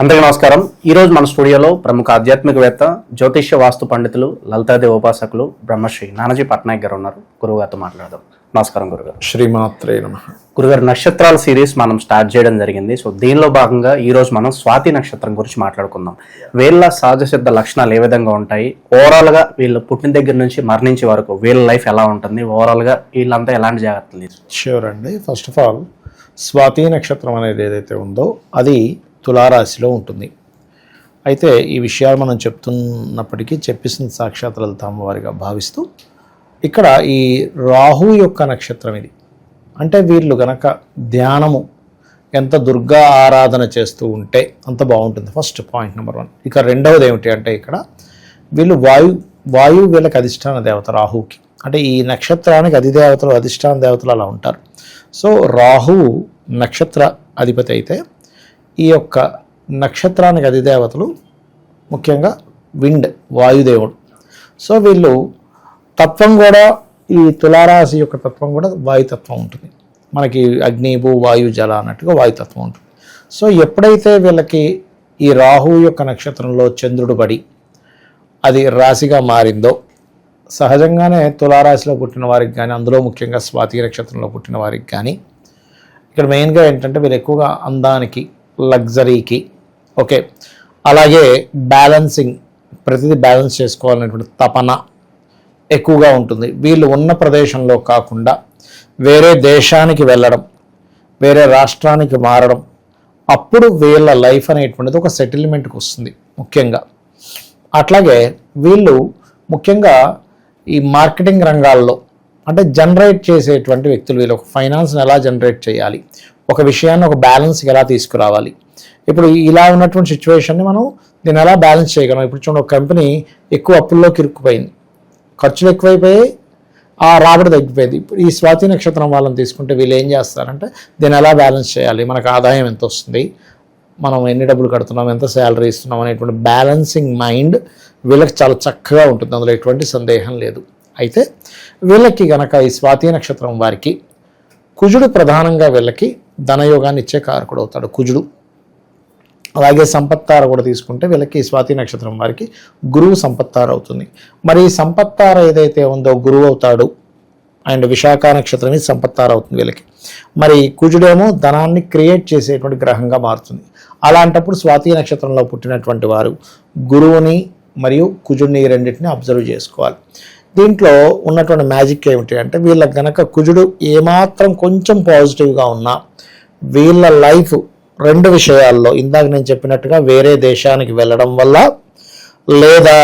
అందరికీ నమస్కారం. ఈ రోజు మన స్టూడియోలో ప్రముఖ ఆధ్యాత్మికవేత్త జ్యోతిష్య వాస్తు పండితులు లలితాదేవి ఉపాసకులు బ్రహ్మశ్రీ నానాజీ పట్నాయక్ గారు ఉన్నారు. గురువుగారితో మాట్లాడదాం. నమస్కారం గురుగారు శ్రీమాత్రే నమ. గురుగారు నక్షత్రాల సిరీస్ మనం స్టార్ట్ చేయడం జరిగింది. సో దీనిలో భాగంగా ఈ రోజు మనం స్వాతి నక్షత్రం గురించి మాట్లాడుకుందాం. వీళ్ళ సహజ సిద్ధ లక్షణాలు ఏ విధంగా ఉంటాయి? ఓవరాల్గా వీళ్ళు పుట్టిన దగ్గర నుంచి మరణించే వరకు వీళ్ళ లైఫ్ ఎలా ఉంటుంది? ఓవరాల్గా వీళ్ళంతా ఎలాంటి జాగ్రత్తలు? ష్యూర్ అండి. ఫస్ట్ ఆఫ్ ఆల్ స్వాతి నక్షత్రం అనేది ఏదైతే ఉందో అది తులారాశిలో ఉంటుంది. అయితే ఈ విషయాలు మనం చెప్తున్నప్పటికీ చెప్పేసిన సాక్షాత్ లలితామ్మ భావిస్తూ ఇక్కడ ఈ రాహు యొక్క నక్షత్రం ఇది. అంటే వీళ్ళు గనక ధ్యానము ఎంత దుర్గా ఆరాధన చేస్తూ ఉంటే అంత బాగుంటుంది. First point number one. ఇక రెండవది ఏమిటి అంటే ఇక్కడ వీళ్ళు వాయు వాయువు వీళ్ళకి అధిష్టాన దేవత రాహుకి. అంటే ఈ నక్షత్రానికి అధిదేవతలు అధిష్టాన దేవతలు అలా ఉంటారు. సో రాహువు నక్షత్ర అధిపతి అయితే ఈ యొక్క నక్షత్రానికి అధిదేవతలు ముఖ్యంగా విండ్ వాయుదేవుడు. సో వీళ్ళు తత్వం కూడా ఈ తులారాశి యొక్క తత్వం కూడా వాయుతత్వం ఉంటుంది. మనకి అగ్ని భూ వాయు జల అన్నట్టుగా వాయుతత్వం ఉంటుంది. సో ఎప్పుడైతే వీళ్ళకి ఈ రాహు యొక్క నక్షత్రంలో చంద్రుడు పడి అది రాశిగా మారిందో సహజంగానే తులారాశిలో పుట్టిన వారికి కానీ అందులో ముఖ్యంగా స్వాతి నక్షత్రంలో పుట్టిన వారికి కానీ ఇక్కడ మెయిన్గా ఏంటంటే వీళ్ళు ఎక్కువగా అందానికి లగ్జరీకి. ఓకే. అలాగే బ్యాలెన్సింగ్ ప్రతిదీ బ్యాలెన్స్ చేసుకోవాలనేటువంటి తపన ఎక్కువగా ఉంటుంది. వీళ్ళు ఉన్న ప్రదేశంలో కాకుండా వేరే దేశానికి వెళ్ళడం వేరే రాష్ట్రానికి మారడం అప్పుడు వీళ్ళ లైఫ్ అనేటువంటిది ఒక సెటిల్మెంట్కి వస్తుంది ముఖ్యంగా. అట్లాగే వీళ్ళు ముఖ్యంగా ఈ మార్కెటింగ్ రంగాల్లో అంటే జనరేట్ చేసేటువంటి వ్యక్తులు వీళ్ళు ఒక ఫైనాన్స్ని ఎలా జనరేట్ చేయాలి? ఒక విషయాన్ని ఒక బ్యాలెన్స్ ఎలా తీసుకురావాలి? ఇప్పుడు ఇలా ఉన్నటువంటి సిచ్యువేషన్ని మనం దీన్ని ఎలా బ్యాలెన్స్ చేయగలం? ఇప్పుడు చూడండి ఒక కంపెనీ ఎక్కువ అప్పుల్లోకి ఇరుక్కుపోయింది. ఖర్చులు ఎక్కువైపోయాయి. ఆ రాబడి తగ్గిపోయింది. ఇప్పుడు ఈ స్వాతి నక్షత్రం వాళ్ళని తీసుకుంటే వీళ్ళు ఏం చేస్తారంటే దీన్ని ఎలా బ్యాలెన్స్ చేయాలి? మనకు ఆదాయం ఎంత వస్తుంది? మనం ఎన్ని డబ్బులు కడుతున్నాం? ఎంత శాలరీ ఇస్తున్నాం? అనేటువంటి బ్యాలెన్సింగ్ మైండ్ వీళ్ళకి చాలా చక్కగా ఉంటుంది. అందులో ఎటువంటి సందేహం లేదు. అయితే వీళ్ళకి గనక ఈ స్వాతి నక్షత్రం వారికి కుజుడు ప్రధానంగా వీళ్ళకి ధనయోగాన్ని ఇచ్చే కారకుడు అవుతాడు కుజుడు. అలాగే సంపత్తార కూడా తీసుకుంటే వీళ్ళకి స్వాతి నక్షత్రం వారికి గురువు సంపత్తార అవుతుంది. మరి సంపత్తార ఏదైతే ఉందో గురువు అవుతాడు అండ్ విశాఖ నక్షత్రం ఇది సంపత్తార అవుతుంది వీళ్ళకి. మరి కుజుడేమో ధనాన్ని క్రియేట్ చేసేటువంటి గ్రహంగా మారుతుంది. అలాంటప్పుడు స్వాతి నక్షత్రంలో పుట్టినటువంటి వారు గురువుని మరియు కుజుడిని రెండింటిని అబ్జర్వ్ చేసుకోవాలి. దీంట్లో ఉన్నటువంటి మ్యాజిక్ ఏమిటి అంటే వీళ్ళకి గనక కుజుడు ఏమాత్రం కొంచెం పాజిటివ్గా ఉన్నా వీళ్ళ లైఫ్ రెండు విషయాల్లో ఇందాక నేను చెప్పినట్టుగా వేరే దేశానికి వెళ్ళడం వల్ల లేదా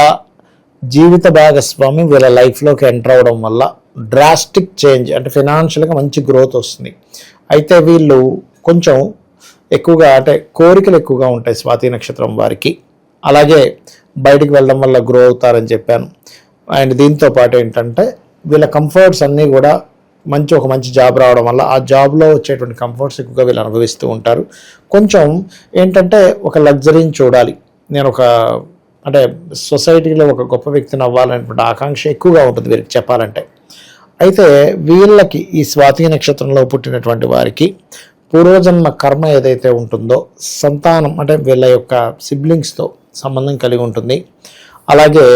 జీవిత భాగస్వామి వీళ్ళ లైఫ్లోకి ఎంటర్ అవడం వల్ల డ్రాస్టిక్ చేంజ్ అంటే ఫినాన్షియల్గా మంచి గ్రోత్ వస్తుంది. అయితే వీళ్ళు కొంచెం ఎక్కువగా అంటే కోరికలు ఎక్కువగా ఉంటాయి స్వాతి నక్షత్రం వారికి. అలాగే బయటికి వెళ్ళడం వల్ల గ్రో అవుతారని చెప్పాను. అండ్ దీంతో పాటు ఏంటంటే వీళ్ళ కంఫర్ట్స్ అన్నీ కూడా మంచి ఒక మంచి జాబ్ రావడం వల్ల ఆ జాబ్లో వచ్చేటువంటి కంఫర్ట్స్ ఎక్కువగా వీళ్ళు అనుభవిస్తూ ఉంటారు. కొంచెం ఏంటంటే ఒక లగ్జరీని చూడాలి. నేను ఒక అంటే సొసైటీలో ఒక గొప్ప వ్యక్తిని అవ్వాలనేటువంటి ఆకాంక్ష ఎక్కువగా ఉంటుంది వీరికి చెప్పాలంటే. అయితే వీళ్ళకి ఈ స్వాతి నక్షత్రంలో పుట్టినటువంటి వారికి పూర్వజన్మ కర్మ ఏదైతే ఉంటుందో సంతానం అంటే వీళ్ళ యొక్క సిబ్లింగ్స్తో సంబంధం కలిగి ఉంటుంది. అలాగే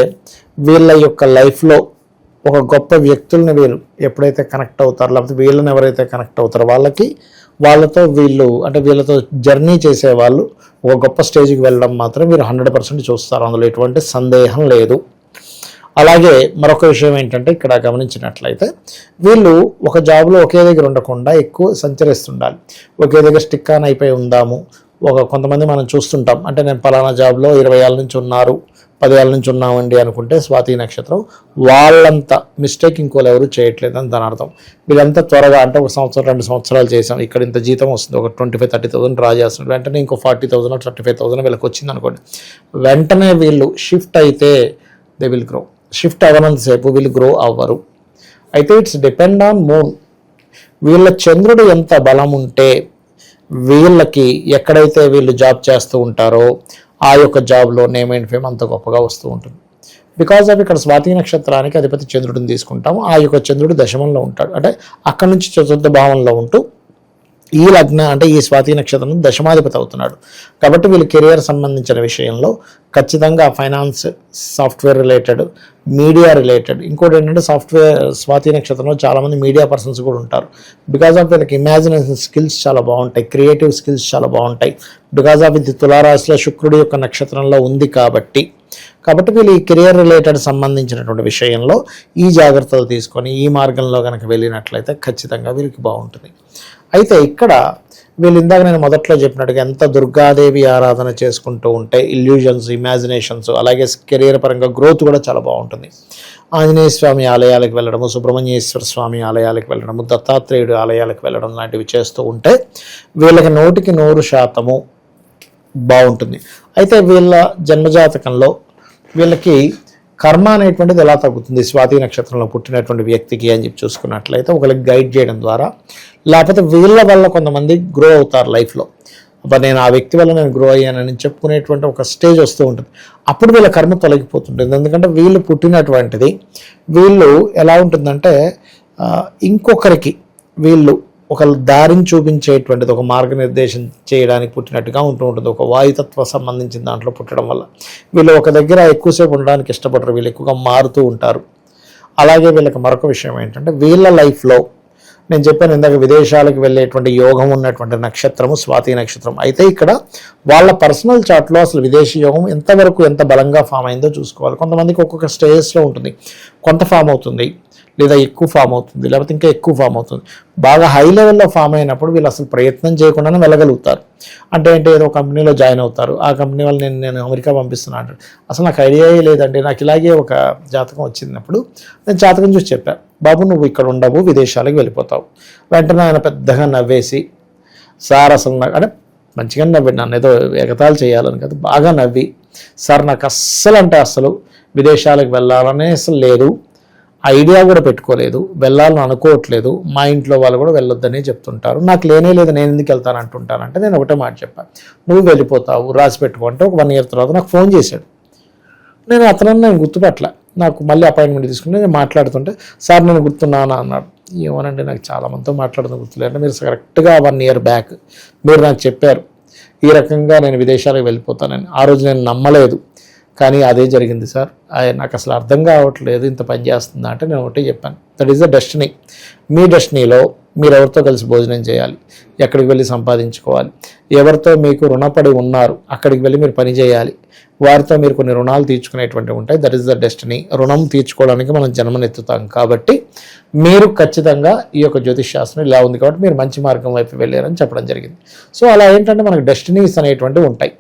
వీళ్ళ యొక్క లైఫ్లో ఒక గొప్ప వ్యక్తుల్ని వీళ్ళు ఎప్పుడైతే కనెక్ట్ అవుతారో లేకపోతే వీళ్ళని ఎవరైతే కనెక్ట్ అవుతారో వాళ్ళకి వాళ్ళతో వీళ్ళు అంటే వీళ్ళతో జర్నీ చేసే వాళ్ళు ఒక గొప్ప స్టేజ్కి వెళ్ళడం మాత్రం మీరు హండ్రెడ్ పర్సెంట్ చూస్తారు. అందులో ఎటువంటి సందేహం లేదు. అలాగే మరొక విషయం ఏంటంటే ఇక్కడ గమనించినట్లయితే వీళ్ళు ఒక జాబ్లో ఒకే దగ్గర ఉండకుండా ఎక్కువ సంచరిస్తుండాలి. ఒకే దగ్గర స్టిక్ ఆన్ అయిపోయి ఉందాము. ఒక కొంతమంది మనం చూస్తుంటాం. అంటే నేను పలానా జాబ్లో ఇరవై ఏళ్ళ నుంచి ఉన్నారు. పదేళ్ళ నుంచి ఉన్నామండి అనుకుంటే స్వాతి నక్షత్రం వాళ్ళంత మిస్టేక్ ఇంకోలు ఎవరు చేయట్లేదు అని దాని అర్థం. వీళ్ళంతా త్వరగా అంటే ఒక సంవత్సరం రెండు సంవత్సరాలు చేసాం ఇక్కడ ఇంత జీతం వస్తుంది. ఒక twenty five thirty thousand draw చేస్తున్నారు. వెంటనే ఇంకో forty thousand thirty five thousand వీళ్ళకి వచ్చింది అనుకోండి. వెంటనే వీళ్ళు షిఫ్ట్ అయితే దే విల్ గ్రో షిఫ్ట్ అవ్వనంతసేపు వీళ్ళు గ్రో అవ్వరు. అయితే ఇట్స్ డిపెండ్ ఆన్ మూన్ వీళ్ళ చంద్రుడు ఎంత బలం ఉంటే వీళ్ళకి ఎక్కడైతే వీళ్ళు జాబ్ చేస్తూ ఉంటారో ఆ యొక్క జాబ్లో నేమ్ అండ్ ఫేమ్ అంత గొప్పగా వస్తూ ఉంటుంది. బికాజ్ ఆఫ్ ఇక్కడ స్వాతి నక్షత్రానికి అధిపతి చంద్రుడిని తీసుకుంటాము. ఆ యొక్క చంద్రుడు దశమంలో ఉంటాడు. అంటే అక్కడి నుంచి చతుర్థ భావంలో ఉంటూ ఈ లగ్న అంటే ఈ స్వాతి నక్షత్రం దశమాధిపతి అవుతున్నాడు. కాబట్టి వీళ్ళు కెరియర్ సంబంధించిన విషయంలో ఖచ్చితంగా finance software related media related ఇంకోటి ఏంటంటే సాఫ్ట్వేర్ స్వాతి నక్షత్రంలో చాలామంది మీడియా పర్సన్స్ కూడా ఉంటారు. బికాజ్ ఆఫ్ వీళ్ళకి ఇమాజినేషన్ స్కిల్స్ చాలా బాగుంటాయి క్రియేటివ్ స్కిల్స్ చాలా బాగుంటాయి. బికాజ్ ఆఫ్ ఇది తులారాశిలో శుక్రుడి యొక్క నక్షత్రంలో ఉంది కాబట్టి కాబట్టి వీళ్ళు ఈ కెరియర్ రిలేటెడ్ సంబంధించినటువంటి విషయంలో ఈ జాగ్రత్తలు తీసుకొని ఈ మార్గంలో కనుక వెళ్ళినట్లయితే ఖచ్చితంగా వీరికి బాగుంటుంది. అయితే ఇక్కడ వీళ్ళు ఇందాక నేను మొదట్లో చెప్పినట్టుగా ఎంత దుర్గాదేవి ఆరాధన చేసుకుంటూ ఉంటే ఇల్యూజన్స్ ఇమాజినేషన్స్ అలాగే కెరీర్ పరంగా గ్రోత్ కూడా చాలా బాగుంటుంది. ఆంజనేయ స్వామి ఆలయాలకు వెళ్ళడము సుబ్రహ్మణ్యేశ్వర స్వామి ఆలయాలకు వెళ్ళడము దత్తాత్రేయుడు ఆలయాలకు వెళ్ళడం లాంటివి చేస్తూ ఉంటే వీళ్ళకి నూటికి నూరు శాతము బాగుంటుంది. అయితే వీళ్ళ జన్మజాతకంలో వీళ్ళకి కర్మ అనేటువంటిది ఎలా తగ్గుతుంది? స్వాతి నక్షత్రంలో పుట్టినటువంటి వ్యక్తికి అని చెప్పి చూసుకున్నట్లయితే ఒకరికి గైడ్ చేయడం ద్వారా లేకపోతే వీళ్ళ వల్ల కొంతమంది గ్రో అవుతారు లైఫ్లో అబ్బా నేను ఆ వ్యక్తి వల్ల నేను గ్రో అయ్యానని చెప్పుకునేటువంటి ఒక స్టేజ్ వస్తూ ఉంటుంది. అప్పుడు వీళ్ళ కర్మ తొలగిపోతుంటుంది. ఎందుకంటే వీళ్ళు పుట్టినటువంటిది వీళ్ళు ఎలా ఉంటుందంటే ఇంకొకరికి వీళ్ళు ఒక దారిని చూపించేటువంటిది ఒక మార్గనిర్దేశం చేయడానికి పుట్టినట్టుగా ఉంటూ ఉంటుంది ఒక వాయుతత్వ సంబంధించిన దాంట్లో పుట్టడం వల్ల. వీళ్ళు ఒక దగ్గర ఎక్కువసేపు ఉండడానికి ఇష్టపడరు. వీళ్ళు ఎక్కువగా మారుతూ ఉంటారు. అలాగే వీళ్ళకి మరొక విషయం ఏంటంటే వీళ్ళ లైఫ్లో నేను చెప్పాను ఇందాక విదేశాలకు వెళ్ళేటువంటి యోగం ఉన్నటువంటి నక్షత్రము స్వాతి నక్షత్రం. అయితే ఇక్కడ వాళ్ళ పర్సనల్ చాట్లో అసలు విదేశీ యోగం ఎంతవరకు ఎంత బలంగా ఫామ్ అయిందో చూసుకోవాలి. కొంతమందికి ఒక్కొక్క స్టేజెస్లో ఉంటుంది. కొంత ఫామ్ అవుతుంది. లేదా ఎక్కువ ఫామ్ అవుతుంది లేకపోతే ఇంకా ఎక్కువ ఫామ్ అవుతుంది. బాగా హై లెవెల్లో ఫామ్ అయినప్పుడు వీళ్ళు అసలు ప్రయత్నం చేయకుండానే వెళ్ళగలుగుతారు. అంటే ఏంటి ఏదో కంపెనీలో జాయిన్ అవుతారు. ఆ కంపెనీ వాళ్ళు నేను నేను అమెరికా పంపిస్తున్నా అంటారు. అసలు నాకు ఐడియాయే లేదండి. నాకు ఇలాగే ఒక జాతకం వచ్చినప్పుడు నేను జాతకం చూసి చెప్పాను బాబు నువ్వు ఇక్కడ ఉండవు విదేశాలకు వెళ్ళిపోతావు. వెంటనే ఆయన పెద్దగా నవ్వేసి సార్ అసలు నాకు అంటే మంచిగా నవ్వండి. నన్ను ఏదో ఎగతాళి చేయాలని కదా బాగా నవ్వి సార్ నాకు అస్సలు అంటే అసలు విదేశాలకు వెళ్ళాలనే అసలు లేదు. ఐడియా కూడా పెట్టుకోలేదు. వెళ్ళాలని అనుకోవట్లేదు. మా ఇంట్లో వాళ్ళు కూడా వెళ్ళొద్దనే చెప్తుంటారు. నాకు లేనే లేదు నేను ఎందుకు వెళ్తాను అంటుంటానంటే నేను ఒకటే మాట చెప్పాను నువ్వు వెళ్ళిపోతావు రాసి పెట్టుకుంటే ఒక వన్ ఇయర్ తర్వాత నాకు ఫోన్ చేశాడు. నేను అతను నేను గుర్తుపట్ల నాకు మళ్ళీ అపాయింట్మెంట్ తీసుకుంటే నేను మాట్లాడుతుంటే సార్ నేను గుర్తున్నానా అన్నాడు. ఏమోనండి నాకు చాలా మందితో గుర్తులేదంటే మీరు కరెక్ట్గా వన్ ఇయర్ బ్యాక్ మీరు నాకు చెప్పారు. ఈ రకంగా నేను విదేశాలకు వెళ్ళిపోతానని. ఆ రోజు నేను నమ్మలేదు. కానీ అదే జరిగింది సార్. నాకు అసలు అర్థం కావట్లేదు ఇంత పని చేస్తుందా అంటే నేను ఒకటే చెప్పాను. దట్ ఈస్ ద డెస్టినీ మీ డెస్టినీలో మీరు ఎవరితో కలిసి భోజనం చేయాలి? ఎక్కడికి వెళ్ళి సంపాదించుకోవాలి? ఎవరితో మీకు రుణపడి ఉన్నారు? అక్కడికి వెళ్ళి మీరు పని చేయాలి. వారితో మీరు కొన్ని రుణాలు తీర్చుకునేటువంటివి ఉంటాయి. దట్ ఈస్ ద డెస్టినీ రుణం తీర్చుకోవడానికి మనం జన్మనెత్తుతాం. కాబట్టి మీరు ఖచ్చితంగా ఈ యొక్క జ్యోతిష్ శాస్త్రం ఇలా ఉంది కాబట్టి మీరు మంచి మార్గం వైపు వెళ్ళారని చెప్పడం జరిగింది. సో అలా ఏంటంటే మనకు డెస్టినీస్ అనేటువంటివి ఉంటాయి.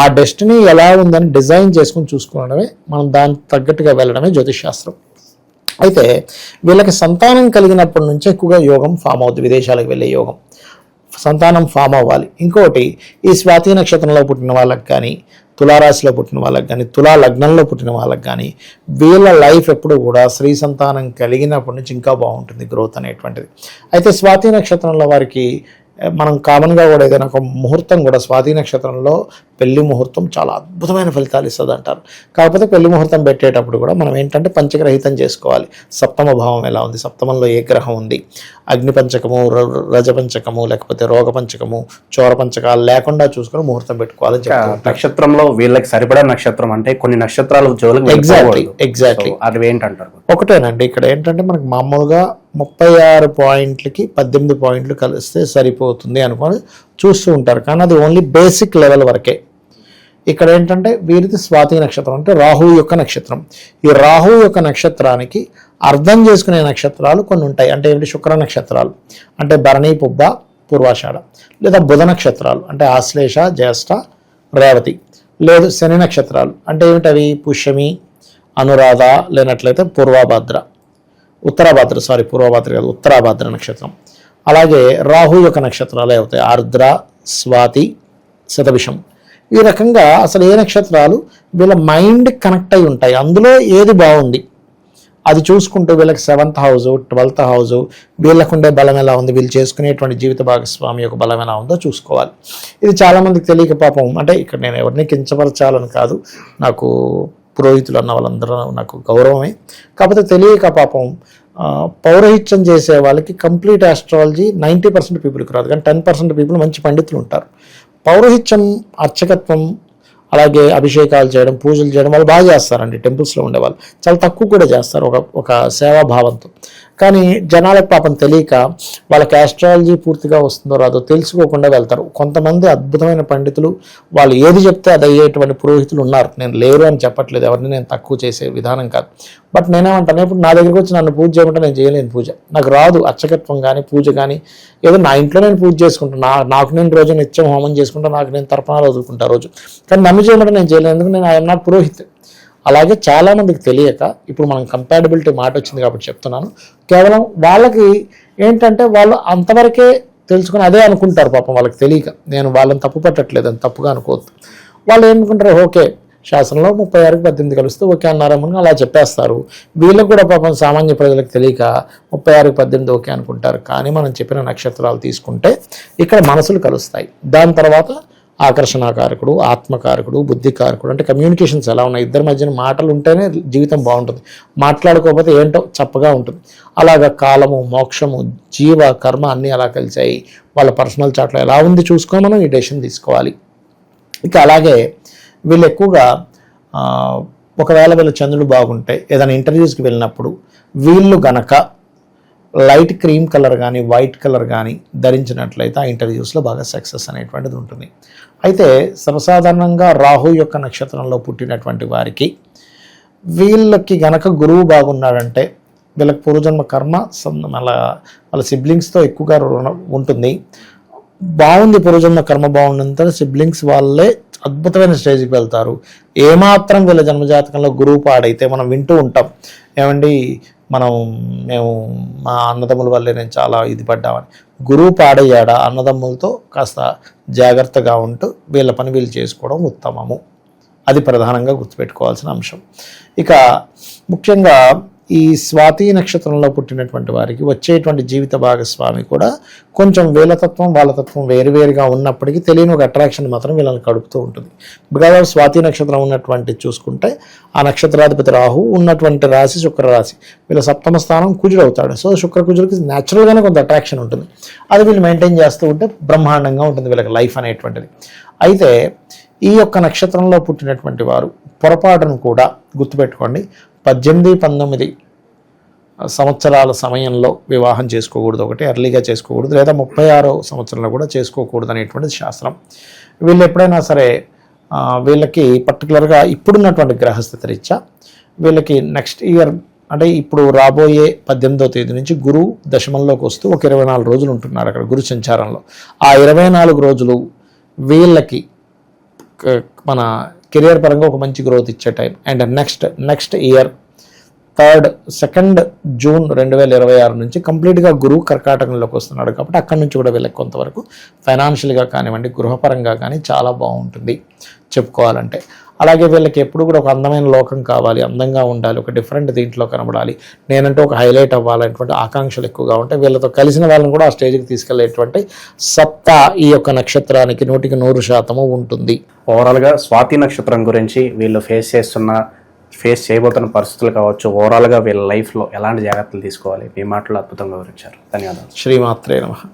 ఆ డెస్టినీ ఎలా ఉందని డిజైన్ చేసుకుని చూసుకోవడమే మనం దానికి తగ్గట్టుగా వెళ్ళడమే జ్యోతిష్ శాస్త్రం. అయితే వీళ్ళకి సంతానం కలిగినప్పటి నుంచి ఎక్కువగా యోగం ఫామ్ అవుతుంది విదేశాలకు వెళ్ళే యోగం. సంతానం ఫామ్ అవ్వాలి. ఇంకోటి ఈ స్వాతి నక్షత్రంలో పుట్టిన వాళ్ళకి కానీ తులారాశిలో పుట్టిన వాళ్ళకి కానీ తులా లగ్నంలో పుట్టిన వాళ్ళకి కానీ వీళ్ళ లైఫ్ ఎప్పుడు కూడా స్త్రీ సంతానం కలిగినప్పటి నుంచి ఇంకా బాగుంటుంది గ్రోత్ అనేటువంటిది. అయితే స్వాతి నక్షత్రంలో వారికి మనం కామన్గా కూడా ఏదైనా ఒక ముహూర్తం కూడా స్వాతి నక్షత్రంలో పెళ్ళి ముహూర్తం చాలా అద్భుతమైన ఫలితాలు ఇస్తుంది అంటారు కాకపోతే పెళ్ళి ముహూర్తం పెట్టేటప్పుడు కూడా మనం ఏంటంటే పంచగ్రహితం చేసుకోవాలి. సప్తమ భావం ఎలా ఉంది? సప్తమంలో ఏ గ్రహం ఉంది? అగ్ని పంచకము ర- రజ పంచకము లేకపోతే రోగ పంచకము చోర పంచకాలు లేకుండా చూసుకొని ముహూర్తం పెట్టుకోవాలని చెప్తారు. నక్షత్రంలో వీళ్ళకి సరిపడా నక్షత్రం అంటే కొన్ని నక్షత్రాల జోలికి ఎగ్జాక్ట్లీ. ఎగ్జాక్ట్లీ అవి ఏంటంటారు? ఒకటేనండి ఇక్కడ ఏంటంటే మనకు మామూలుగా ముప్పై ఆరు పాయింట్లకి పద్దెనిమిది పాయింట్లు కలిస్తే సరిపోతుంది అనుకొని చూస్తూ ఉంటారు. కానీ అది ఓన్లీ బేసిక్ లెవెల్ వరకే. ఇక్కడ ఏంటంటే వీరిది స్వాతి నక్షత్రం. అంటే రాహు యొక్క నక్షత్రం. ఈ రాహు యొక్క నక్షత్రానికి అర్థం చేసుకునే నక్షత్రాలు కొన్ని ఉంటాయి. అంటే ఏమిటి? శుక్ర నక్షత్రాలు. అంటే భరణి పుబ్బ పూర్వాషాఢ. లేదా బుధ నక్షత్రాలు. అంటే ఆశ్లేష జ్యేష్ఠ రేవతి. లేదు శని నక్షత్రాలు. అంటే ఏమిటి అవి? పుష్యమి అనురాధ లేనట్లయితే పూర్వభద్ర. ఉత్తరాభద్ర సారీ పూర్వభద్ర కాదు ఉత్తరాభాద్ర నక్షత్రం. అలాగే రాహు యొక్క నక్షత్రాలే అవుతాయి ఆర్ద్ర స్వాతి శతభిషం. ఈ రకంగా అసలు ఏ నక్షత్రాలు వీళ్ళ మైండ్ కనెక్ట్ అయి ఉంటాయి. అందులో ఏది బాగుంది? అది చూసుకుంటూ వీళ్ళకి సెవెంత్ హౌస్ ట్వెల్త్ హౌస్ వీళ్ళకుండే బలం ఎలా ఉంది? వీళ్ళు చేసుకునేటువంటి జీవిత భాగస్వామి యొక్క బలం ఎలా ఉందో చూసుకోవాలి. ఇది చాలామందికి తెలియక పాపం అంటే ఇక్కడ నేను ఎవరిని కించపరచాలని కాదు. నాకు పురోహితులు అన్న వాళ్ళందరూ నాకు గౌరవమే. కాకపోతే తెలియక పాపం పౌరహిత్యం చేసే వాళ్ళకి కంప్లీట్ ఆస్ట్రాలజీ నైంటీ పర్సెంట్ పీపుల్కి రాదు. కానీ టెన్ పర్సెంట్ పీపుల్ మంచి పండితులు ఉంటారు. పౌరహిత్యం అర్చకత్వం అలాగే అభిషేకాలు చేయడం పూజలు చేయడం వాళ్ళు బాగా చేస్తారండి. టెంపుల్స్లో ఉండేవాళ్ళు చాలా తక్కువ కూడా చేస్తారు ఒక ఒక సేవాభావంతో. కానీ జనాలకు పాపం తెలియక వాళ్ళకి ఆస్ట్రాలజీ పూర్తిగా వస్తుందో రాదో తెలుసుకోకుండా వెళ్తారు. కొంతమంది అద్భుతమైన పండితులు వాళ్ళు ఏది చెప్తే అది అయ్యేటువంటి పురోహితులు ఉన్నారు. నేను లేరు అని చెప్పట్లేదు. ఎవరిని నేను తక్కువ చేసే విధానం కాదు. బట్ నేనేమంటాను ఇప్పుడు నా దగ్గరికి వచ్చి నన్ను పూజ చేయమంటే నేను చేయలేను పూజ. నాకు రాదు అర్చకత్వం కానీ పూజ కానీ ఏదో నా ఇంట్లో నేను పూజ చేసుకుంటాను నా నాకు నేను రోజు నిత్యం హోమం చేసుకుంటా. నాకు నేను తర్పణాలు వదులుకుంటా రోజు. కానీ నన్ను చేయమంటే నేను చేయలేను. ఎందుకు నేను ఐఎమ్ నాట్ పురోహిత్. అలాగే చాలా మందికి తెలియక ఇప్పుడు మనం కంపాటబిలిటీ మాట వచ్చింది కాబట్టి చెప్తున్నాను. కేవలం వాళ్ళకి ఏంటంటే వాళ్ళు అంతవరకే తెలుసుకుని అదే అనుకుంటారు పాపం వాళ్ళకి తెలియక. నేను వాళ్ళని తప్పు పట్టట్లేదు అని తప్పుగా అనుకోవద్దు. వాళ్ళు ఏమనుకుంటారు? ఓకే శాసనంలో ముప్పై ఆరుకి పద్దెనిమిది కలుస్తే ఓకే అన్నారమ్మని అలా చెప్పేస్తారు. వీళ్ళకి కూడా పాపం సామాన్య ప్రజలకు తెలియక ముప్పై ఆరుకి పద్దెనిమిది ఓకే అనుకుంటారు. కానీ మనం చెప్పిన నక్షత్రాలు తీసుకుంటే ఇక్కడ మనసులు కలుస్తాయి. దాని తర్వాత ఆకర్షణాకారకుడు ఆత్మకారకుడు బుద్ధికారకుడు అంటే కమ్యూనికేషన్స్ ఎలా ఉన్నాయి? ఇద్దరి మధ్యన మాటలు ఉంటేనే జీవితం బాగుంటుంది. మాట్లాడుకోకపోతే ఏంటో చప్పగా ఉంటుంది. అలాగ కాలము మోక్షము జీవ కర్మ అన్నీ అలా కలిసాయి వాళ్ళ పర్సనల్ చాట్లో ఎలా ఉంది చూసుకొని మనం ఈ డెసిషన్ తీసుకోవాలి. ఇక అలాగే వీళ్ళు ఎక్కువగా ఒకవేళ వీళ్ళ చంద్రుడు బాగుంటే ఏదైనా ఇంటర్వ్యూస్కి వెళ్ళినప్పుడు వీళ్ళు గనక లైట్ క్రీమ్ కలర్ కానీ వైట్ కలర్ కానీ ధరించినట్లయితే ఆ ఇంటర్వ్యూస్లో బాగా సక్సెస్ అనేటువంటిది ఉంటుంది. అయితే సర్వసాధారణంగా రాహు యొక్క నక్షత్రంలో పుట్టినటువంటి వారికి వీళ్ళకి గనక గురువు బాగున్నాడంటే వీళ్ళకి పూర్వజన్మ కర్మ వాళ్ళ మళ్ళా వాళ్ళ సిబ్లింగ్స్తో ఎక్కువగా రుణ- ఉంటుంది. బాగుంది పూర్వజన్మ కర్మ బాగున్నంత సిబ్లింగ్స్ వాళ్ళే అద్భుతమైన స్టేజ్కి వెళ్తారు. ఏమాత్రం వీళ్ళ జన్మజాతకంలో గురువు పాడైతే మనం వింటూ ఉంటాం. ఏమండి మనం మేము మా అన్నదమ్ముల వల్లే నేను చాలా ఇది పడ్డామని. గురువు పాడయ్యాడా అన్నదమ్ములతో కాస్త జాగ్రత్తగా ఉంటూ వీళ్ళ పని వీళ్ళు చేసుకోవడం ఉత్తమము. అది ప్రధానంగా గుర్తుపెట్టుకోవాల్సిన అంశం. ఇక ముఖ్యంగా ఈ స్వాతి నక్షత్రంలో పుట్టినటువంటి వారికి వచ్చేటువంటి జీవిత భాగస్వామి కూడా కొంచెం వీళ్ళ వాళ్ళతత్వం వేరువేరుగా ఉన్నప్పటికీ తెలియని ఒక అట్రాక్షన్ మాత్రం వీళ్ళని కడుపుతూ ఉంటుంది. బికాజ్ ఆఫ్ స్వాతి నక్షత్రం ఉన్నటువంటి చూసుకుంటే ఆ నక్షత్రాధిపతి రాహు ఉన్నటువంటి రాశి శుక్ర రాశి వీళ్ళ సప్తమ స్థానం కుజుడు అవుతాడు సో శుక్ర కుజుడికి న్యాచురల్గానే కొంత అట్రాక్షన్ ఉంటుంది. అది వీళ్ళు మెయింటైన్ చేస్తూ ఉంటే బ్రహ్మాండంగా ఉంటుంది వీళ్ళకి లైఫ్ అనేటువంటిది. అయితే ఈ యొక్క నక్షత్రంలో పుట్టినటువంటి వారు పొరపాటును కూడా గుర్తుపెట్టుకోండి. పద్దెనిమిది పంతొమ్మిది సంవత్సరాల సమయంలో వివాహం చేసుకోకూడదు ఒకటి ఎర్లీగా చేసుకోకూడదు లేదా ముప్పై ఆరో సంవత్సరంలో కూడా చేసుకోకూడదు అనేటువంటిది శాస్త్రం. వీళ్ళు ఎప్పుడైనా సరే వీళ్ళకి పర్టికులర్గా ఇప్పుడున్నటువంటి గ్రహస్థితి రీత్యా వీళ్ళకి నెక్స్ట్ ఇయర్ అంటే ఇప్పుడు రాబోయే పద్దెనిమిదో తేదీ నుంచి గురువు దశమంలోకి వస్తూ ఒక ఇరవై నాలుగు రోజులు ఉంటున్నారు అక్కడ గురు సంచారంలో. ఆ ఇరవై నాలుగు రోజులు వీళ్ళకి మన కెరియర్ పరంగా ఒక మంచి గ్రోత్ ఇచ్చే time and next next year third second June రెండు వేల ఇరవై ఆరు నుంచి కంప్లీట్గా గురువు కర్కాటకంలోకి వస్తున్నాడు కాబట్టి అక్కడి నుంచి కూడా వీళ్ళకి కొంతవరకు ఫైనాన్షియల్గా కానివ్వండి గృహపరంగా కానీ చాలా బాగుంటుంది చెప్పుకోవాలంటే. అలాగే వీళ్ళకి ఎప్పుడు కూడా ఒక అందమైన లోకం కావాలి అందంగా ఉండాలి ఒక డిఫరెంట్ దీంట్లో కనబడాలి. నేనంటూ ఒక హైలైట్ అవ్వాలనేటువంటి ఆకాంక్షలు ఎక్కువగా ఉంటాయి. వీళ్ళతో కలిసిన వాళ్ళని కూడా ఆ స్టేజ్కి తీసుకెళ్ళేటువంటి సత్తా ఈ యొక్క నక్షత్రానికి నూటికి నూరు శాతము ఉంటుంది. ఓవరాల్గా స్వాతి నక్షత్రం గురించి వీళ్ళు ఫేస్ చేస్తున్న ఫేస్ చేయబోతున్న పరిస్థితులు కావచ్చు ఓవరాల్గా వీళ్ళ లైఫ్లో ఎలాంటి జాగ్రత్తలు తీసుకోవాలి? మీ మాటలు అద్భుతంగా వివరించారు. ధన్యవాదాలు. శ్రీమాత్రే నమః.